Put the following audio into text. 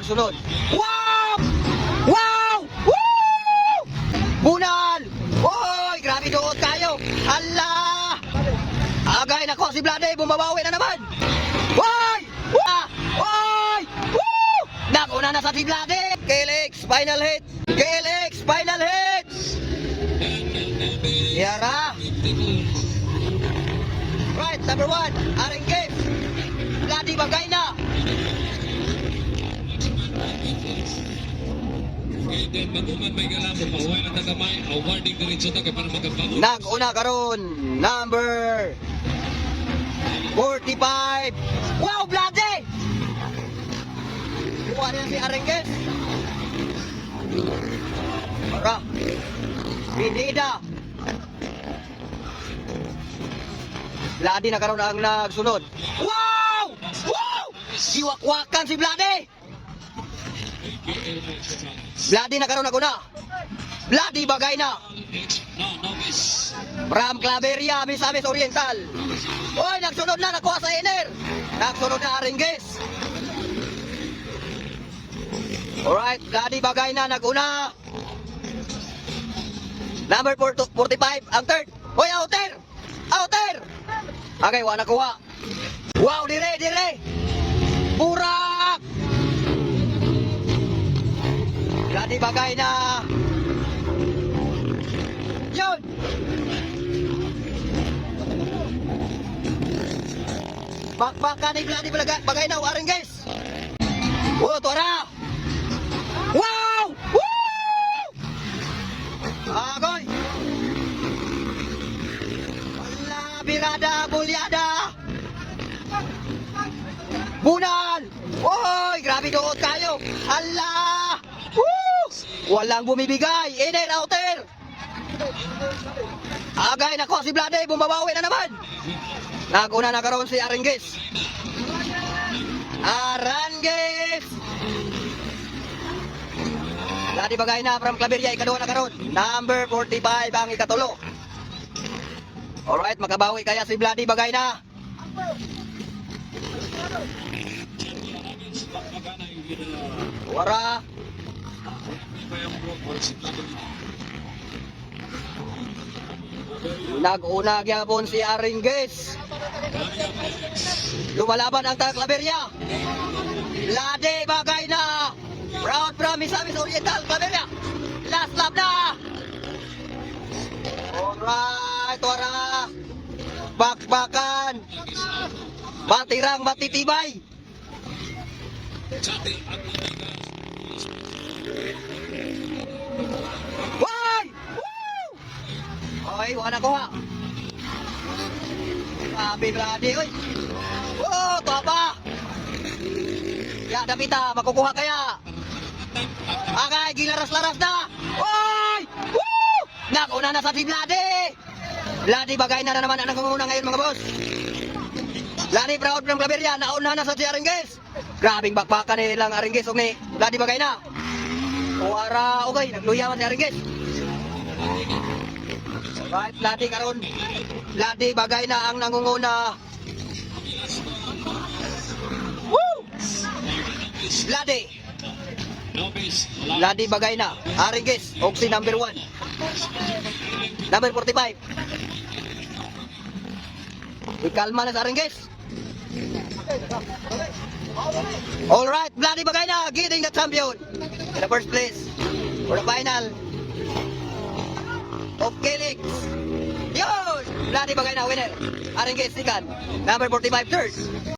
nagsunod. Wow! Wow! Woo! Bunal! Oy, grabe doon tayo. Allah! Agay nako si Blade, bumabawi na naman. Oy! Wa! Oy! Woo! Nakuna na sa si Blade. KLX, final hit. KLX, final hit. Yara. Right, number one, Aring Games. Blade bagay na. Nag-una karon number 45. Wow, Blade! Kuha na si Arengues. Para. Pinida. Blade na karon ang nagsunod. Wow! Wow! Siwak-wakan si Blade! Blade na karon naguna. Blade bagay na. No, no miss. Claveria, Misamis Oriental. Oy, nagsunod na, nakuha sa Iner. Nagsunod na Aringges. Alright, Daddy Bagay na, naguna. Number 4 45, ang third. Hoy, outer! Outer! Okay, wala nakuha. Wow, dire, Bagay na. Yun! Bakbakan ni Vladi Balaga, bagay na, waring guys. Oh, tuara. Wow! Woo! Agoy! Wala, birada, bulyada. Bunan! Oy, grabe doon kayo. Allah! Walang bumibigay. Inner, outer. Agay, nako, si Vlade, bumabawi na naman. Naguna na karon si Arangues. Arangues! Ladi bagay na from Claveria, ikaduha na karon. Number 45 ang ikatulo. Alright, makabawi kaya si Vladi bagay na. Wara. Nag-una gyapon si Aringes. Lumalaban ang taga Claveria. Lade bagay na. Proud from Misamis Oriental, Claveria. Last lap na. Alright, wara. Bakbakan. Batirang matitibay. Hoy! Hoy, wala ko ha. Grabe, brady, oy. Oh, papa. Ya, Damita, makukuha kaya. Agay, gilaras-laras na. Hoy! Woo! Nakuna na sa si Vlade. Vlade, bagay na na naman ang nangunguna ngayon, mga boss. Lani proud from Claveria, nauna na sa si Aringges. Grabing bakbakan ni lang Aringges, og ni Vlade bagay na. Wara, okay, nagluyawan si Aringges. Right, Ladi karon. Ladi bagay na ang nangunguna. Woo! Miss. Ladi bagay na. Aringges, Oxy number 1. Number 45. Ikalma na sa Aringges. All right, Bloody bagay na, getting the champion in the first place for the final of Kelix. Yun! Bloody bagay na winner. Aringges second. Number 45 third.